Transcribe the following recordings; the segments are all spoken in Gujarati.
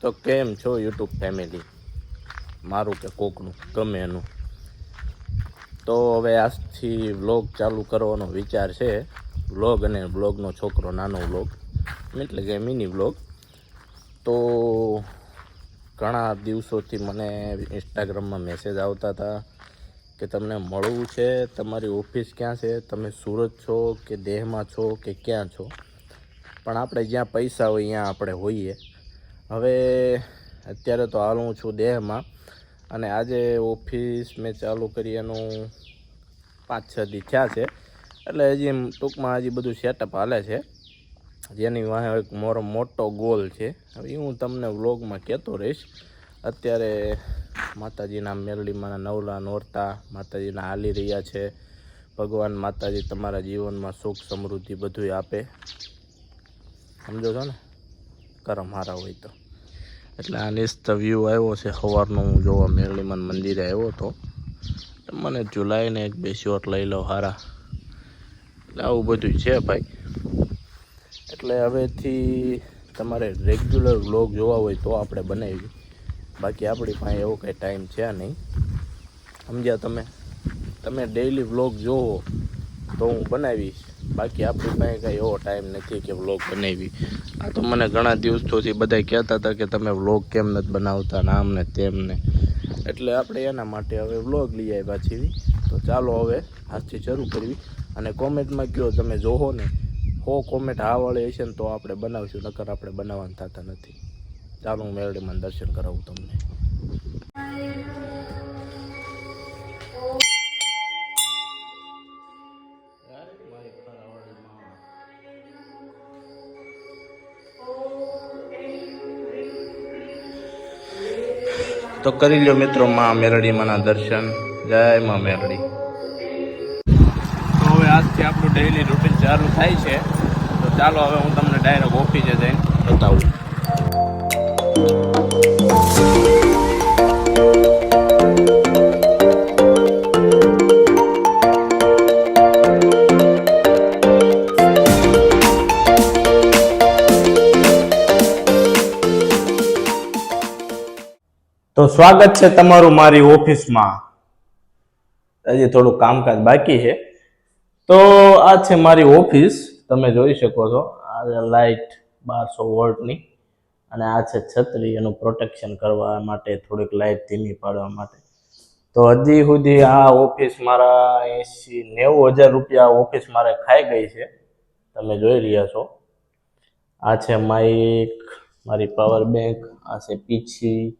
તો કેમ છો યુટ્યુબ ફેમિલી? મારું કે કોકનું, ગમે એનું. તો હવે આજથી વ્લોગ ચાલુ કરવાનો વિચાર છે. વ્લોગ અને વ્લોગનો છોકરો નાનો વ્લોગ, એટલે કે મિની વ્લોગ. તો ઘણા દિવસોથી મને ઇન્સ્ટાગ્રામમાં મેસેજ આવતા હતા કે તમને મળવું છે, તમારી ઓફિસ ક્યાં છે, તમે સુરત છો કે દેહમાં છો કે ક્યાં છો? પણ આપણે જ્યાં પૈસા હોય ત્યાં આપણે હોઈએ. હવે અત્યારે તો હાલ હું છું દેહમાં અને આજે ઓફિસ મેં ચાલુ કરી એનું પાંચ છ દી થયા છે. એટલે હજી ટૂંકમાં હજી બધું સેટઅપ હાલે છે. જેની વાહે એક મારો મોટો ગોલ છે. હવે હું તમને વ્લોગમાં કહેતો રહીશ. અત્યારે માતાજીના મેલડીમાંના નવલા નોરતા, માતાજીના હાલી રહ્યા છે. ભગવાન માતાજી તમારા જીવનમાં સુખ સમૃદ્ધિ બધું આપે. સમજો છો ને? કરમ હારા હોય તો. એટલે આ નિસ્ત વ્યૂ આવ્યો છે, સવારનો હું જોવા મેરલીમાન મંદિરે આવ્યો હતો મને જુલાઈને એક બે શોટ લઈ લો હારા. એટલે આવું બધું છે ભાઈ. એટલે હવેથી તમારે રેગ્યુલર વ્લોગ જોવા હોય તો આપણે બનાવી બાકી આપણી પાસે એવો કંઈ ટાઈમ છે નહીં. સમજ્યા તમે? તમે ડેઈલી વ્લોગ જોવો. તો હું બનાવીશ. બાકી આપણી પાસે કાંઈ એવો ટાઈમ નથી કે વ્લોગ બનાવી. આ તો મને ઘણા દિવસોથી બધા કહેતા હતા કે તમે વ્લોગ કેમ નથી બનાવતા ને આમ ને તેમ ને. એટલે આપણે એના માટે હવે વ્લોગ લઈ આવ્યા છીએ. તો ચાલો હવે આજથી શરૂ કરવી. અને કોમેન્ટમાં કયો તમે જોહો ને. હો કોમેન્ટ હા વાળી હશે ને તો આપણે બનાવશું, નકર આપણે બનાવવાનું થતા નથી. ચાલો હું મેરડીમાં દર્શન કરાવું તમને. તો કરી લ્યો મિત્રો માં મેરડીમાંના દર્શન. જય માં મેરડી. તો હવે આજથી આપણું ડેઈલી રૂટીન ચાલુ થાય છે. તો ચાલો હવે હું તમને ડાયરેક્ટ ઓફિસે જઈને બતાવું. તો સ્વાગત છે તમારું મારી ઓફિસમાં. હજી થોડું કામકાજ બાકી છે. તો આ છે મારી ઓફિસ, તમે જોઈ શકો છો. આ લાઇટ બારસો વોલ્ટની અને આ છે છત્રી, એનું પ્રોટેક્શન કરવા માટે થોડીક લાઇટ ધીમી પાડવા માટે. તો હજી સુધી આ ઓફિસ મારા એંસી નેવું હજાર રૂપિયા ઓફિસ મારે ખાઈ ગઈ છે. તમે જોઈ રહ્યા છો. આ છે માઇક મારી પાવર બેંક, આ છે પીછી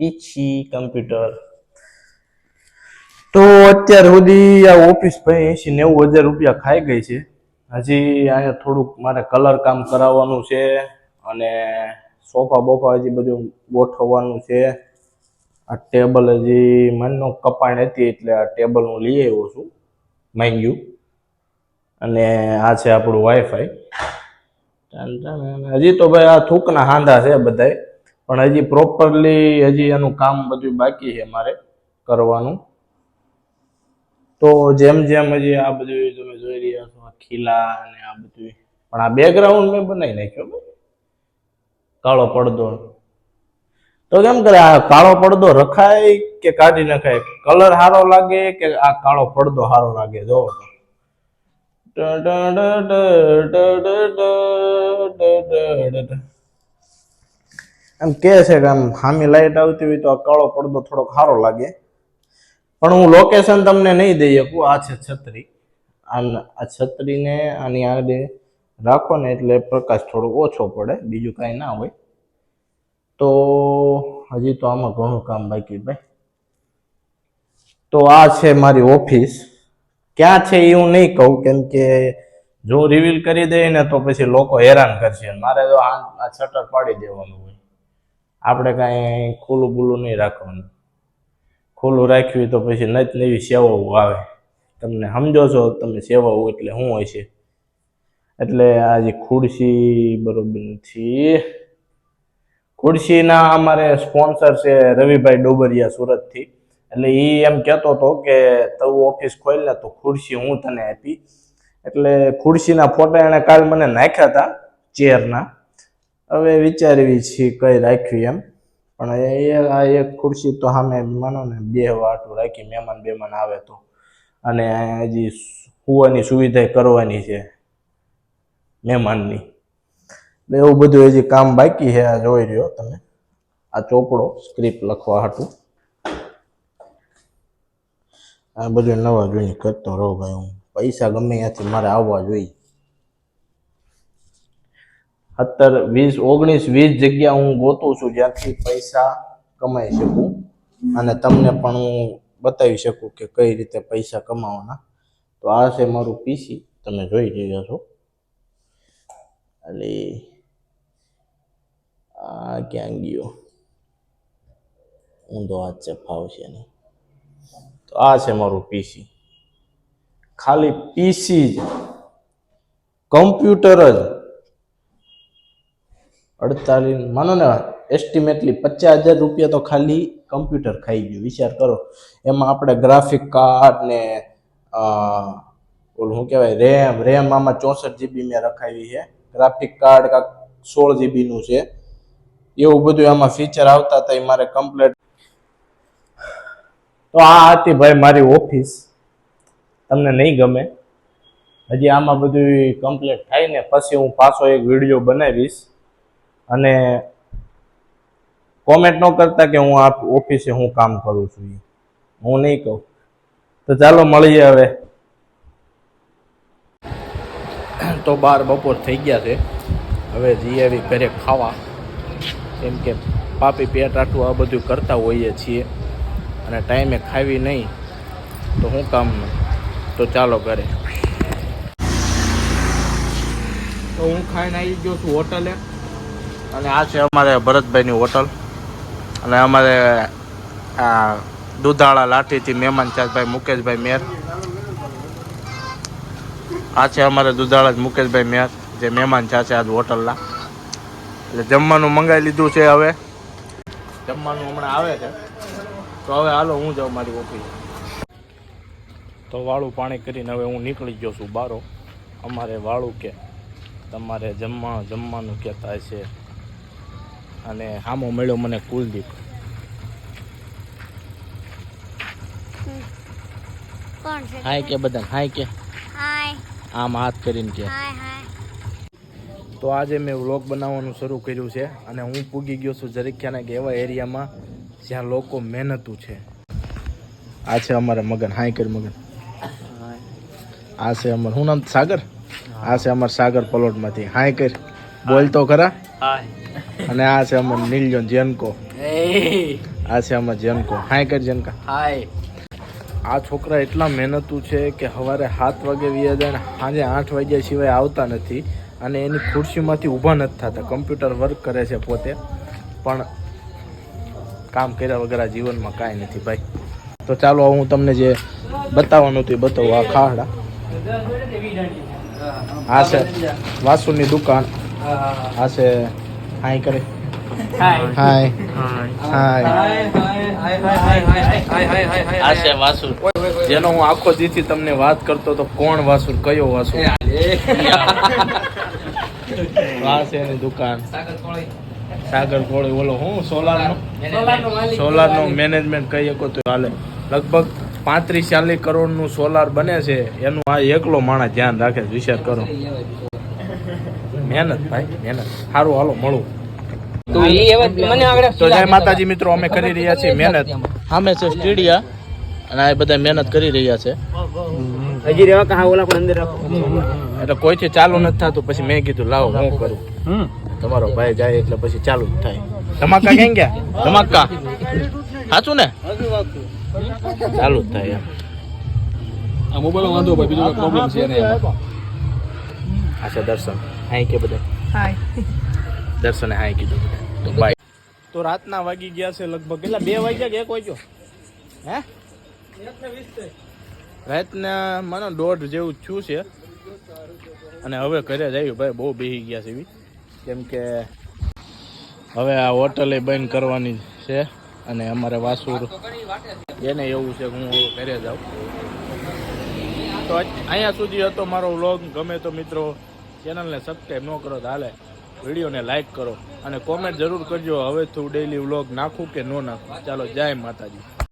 પીછી કમ્પ્યુટર. તો અત્યાર સુધી આ ઓફિસ ભાઈ એંસી નેવું હજાર રૂપિયા ખાઈ ગઈ છે. હજી અહીંયા થોડુંક મારે કલર કામ કરાવવાનું છે અને સોફા બોફા હજી બધું ગોઠવવાનું છે. આ ટેબલ હજી મનનો કપાણ હતી એટલે આ ટેબલ હું લઈ આવ્યો છું માંગ્યું અને આ છે આપણું વાઈફાઈ હજી તો ભાઈ આ થૂકના હાંધા છે બધાય. પણ હજી પ્રોપરલી હજી એનું કામ બધું બાકી છે મારે કરવાનું. તો જેમ જેમ હજી આ બધું તમે જોઈ રહ્યા છો, આ ખીલા અને આ બધું. પણ આ બેકગ્રાઉન્ડ મેં બનાવી નાખ્યો. કાળો પડદો. તો કેમ કરે, આ કાળો પડદો રખાય કે કાઢી નખાય? કલર સારો લાગે કે આ કાળો પડદો સારો લાગે? જો. એમ કે છે કે આમ હામી લાઈટ આવતી હોય તો આ કાળો પડદો થોડોક સારો લાગે. પણ હું લોકેશન તમને નહીં દઈ શકું. આ છે છત્રી. આ છત્રીને આની આગળ રાખો ને એટલે પ્રકાશ થોડો ઓછો પડે. બીજું કાંઈ ના હોય. તો હજી તો આમાં ઘણું કામ બાકી ભાઈ. તો આ છે મારી ઓફિસ. ક્યાં છે એ હું નહીં કહું, કેમ કે જો રિવીલ કરી દઈએ ને તો પછી લોકો હેરાન કરશે. મારે તો આ શટર પાડી દેવાનું હોય. આપણે કાંઈ ખુલ્લું બુલ્લું નહીં રાખવાનું. ખુલ્લું રાખ્યું તો પછી નત નવી સેવાઓ આવે. તમને સમજો છો તમે સેવાઓ એટલે શું હોય છે? એટલે આ જે ખુરશી બરોબર નથી. ખુરશીના અમારે સ્પોન્સર છે રવિભાઈ ડોબરિયા સુરતથી. એટલે એ એમ કહેતો હતો કે તું ઓફિસ ખોલ તો ખુરશી હું તને આપી. એટલે ખુરશીના ફોટા એણે કાલ મને નાખ્યા હતા ચેરના. હવે વિચારવી છીએ કઈ રાખ્યું એમ. પણ એ આ એક ખુરશી તો સામે માનો ને, બે વાટું રાખી મહેમાન બેમાન આવે તો. અને હજી સુવાની સુવિધા કરવાની છે મહેમાનની. એવું બધું હજી કામ બાકી છે, આ જોઈ રહ્યો તમે. આ ચોપડો સ્ક્રિપ્ટ લખવા હતું આ બધું નવા જોઈને કરતો રહો ભાઈ હું. પૈસા ગમે ત્યાંથી મારે આવવા જોઈએ. સત્તર, વીસ, ઓગણીસ, વીસ જગ્યા હું ગોતું છું જ્યાંથી પૈસા કમાઈ શકું અને તમને પણ હું બતાવી શકું કે કઈ રીતે પૈસા કમાવાના. તો આ છે મારું પીસી તમે જોઈ રહ્યા છો. એટલે આ ક્યાં ગયો? ઊંધો હાથ છે ફાવશે નહીં તો આ છે મારું પીસી ખાલી પીસી જ. કમ્પ્યુટર જ. અડતાલીસ, માનો ને એસ્ટિમેટલી પચાસ હજાર રૂપિયા તો ખાલી કમ્પ્યુટર ખાઈ ગયું. વિચાર કરો. એમાં આપણે ગ્રાફિક કાર્ડ ને ઓલું શું કહેવાય રેમ રેમ આમાં ચોસઠ જીબી મેં રખાવી છે. ગ્રાફિક કાર્ડ કાંક સોળ જીબીનું છે. એવું બધું આમાં ફીચર આવતા હતા એ મારે કમ્પ્લેટ તો આ હતી ભાઈ મારી ઓફિસ તમને નહીં ગમે. હજી આમાં બધું કમ્પ્લીટ થાય ને, પછી હું પાછો એક વીડિયો બનાવીશ. અને કોમેન્ટ ન કરતા કે હું આ ઓફિસે હું કામ કરું છું હું નહીં કહું. તો ચાલો મળીએ હવે. તો બાર બપોર થઈ ગયા છે. હવે જઈ આવી ઘરે ખાવા. કેમ કે પાપી પેટ આટું આ બધું કરતા હોઈએ છીએ. અને ટાઈમે ખાવી નહીં તો હું કામ તો ચાલો ઘરે. તો હું ખાઈને આવી ગયો છું હોટલે. અને આ છે અમારે ભરતભાઈની હોટલ. અને અમારે, આ, દુધાળા લાઠીથી મહેમાન ચાંદભાઈ મુકેશભાઈ મેર. આ છે અમારે દુધાળા મુકેશભાઈ મેર, જે મહેમાન ચા છે આજ હોટલના. એટલે જમવાનું મંગાવી લીધું છે હવે. જમવાનું હમણાં આવે છે. તો હવે હાલો હું જાઉં મારી ઓફિસ. તો વાળું પાણી કરીને હવે હું નીકળી ગયો છું બારો. અમારે વાળું કે, તમારે જમવા જમવાનું કહેતા છે અને હામો મળ્યો મને કુલદીપ. હાય કે બધા હાય કે. આમ હાથ કરીને કે. હાય હાય. તો આજે મેં વ્લોગ બનાવવાનું શરૂ કર્યું છે અને હું પૂગી ગયો છું જરીખ્યાના કે એવા એરિયામાં જ્યાં લોકો મહેનતું છે. આ છે અમારે મગન હાય કરી મગન. આ છે અમર હું નામ? સાગર? આ છે અમાર સાગર પલોટમાંથી. હાય કર. બોલ તો ખરા. અને આ છે અમાર નીલજો જેનકો. આ છે અમાર જેનકો. હાય કર જેનકા. હાય. આ છોકરા એટલા મહેનતુ છે કે સવારે સાત વાગે વ્યા જાય ને સાંજે આઠ વાગ્યા સિવાય આવતા નથી અને એની ખુરશીમાંથી ઊભા નથી થતા. કમ્પ્યુટર વર્ક કરે છે પોતે. પણ કામ કર્યા વગર આ જીવનમાં કાંઈ નથી ભાઈ. તો ચાલો હું તમને જે બતાવવાનું હતું એ બતાવું. આ ખાડા. આ છે વાસુની દુકાન. આ છે હાય કરે હાય હાય આ છે વાસુર જેનો હું આખો દીથી તમને વાત કરતો તો કોણ વાસુર કયો વાસુર છે એની દુકાન સાગર કોળી ઓલો હું સોલાર નો સોલારનું મેનેજમેન્ટ કહી શકો તો હાલે લગભગ પાંત્રીસ ચાલીસ કરોડનું સોલાર બને છે એનું આ એકલો માણસ ધ્યાન રાખે. વિચાર કરો મહેનત ભાઈ મહેનત. સારું હાલો મળું. તો એ એવા મને આગળ તો જય માતાજી મિત્રો અમે કરી રહ્યા છીએ મહેનત. સામે છે સ્ટેડિયા અને આ બધા મહેનત કરી રહ્યા છે. હજી રેવા કહા ઓલા પણ અંદર રાખો. એટલે કોઈથી ચાલુ નથી થતું પછી મેં કીધું લાવો હું કરું. તમારો ભાઈ જાય એટલે પછી ચાલુ જ થાય. ધમાકા કેમ ગયા? ધમાકા. સાચું ને? ચાલુ જ થાય એમ. આ મોબાઈલ વાંધો ભાઈ બીજો પ્રોબ્લેમ છે ને એમાં. આ દર્શન. હાઈ કે બધા. દર્શને હાઈ કીધું બધા. તો બાય તો રાતના વાગી ગયા છે લગભગ. કેટલા બે વાગ્યા કે એક વાગ્યો? હે? રાતના મને દોઢ જેવું છું છે. અને હવે ઘરે જ આવ્યું. ભાઈ બહુ બેસી ગયા છે એવી કેમ કે હવે આ હોટલે બંધ કરવાની છે. અને અમારે વાસુર એને એવું છે કે હું ઘરે જાઉં તો અહીંયા સુધી હતો મારો વ્લોગ ગમે તો મિત્રો ચેનલને સબસ્ક્રાઈબ ન કરો તો હાલે. વિડીયોને લાઈક કરો અને કોમેન્ટ જરૂર કરજો. હવે તું ડેઈલી વ્લોગ નાખું કે ન નાખું? ચાલો, જય માતાજી.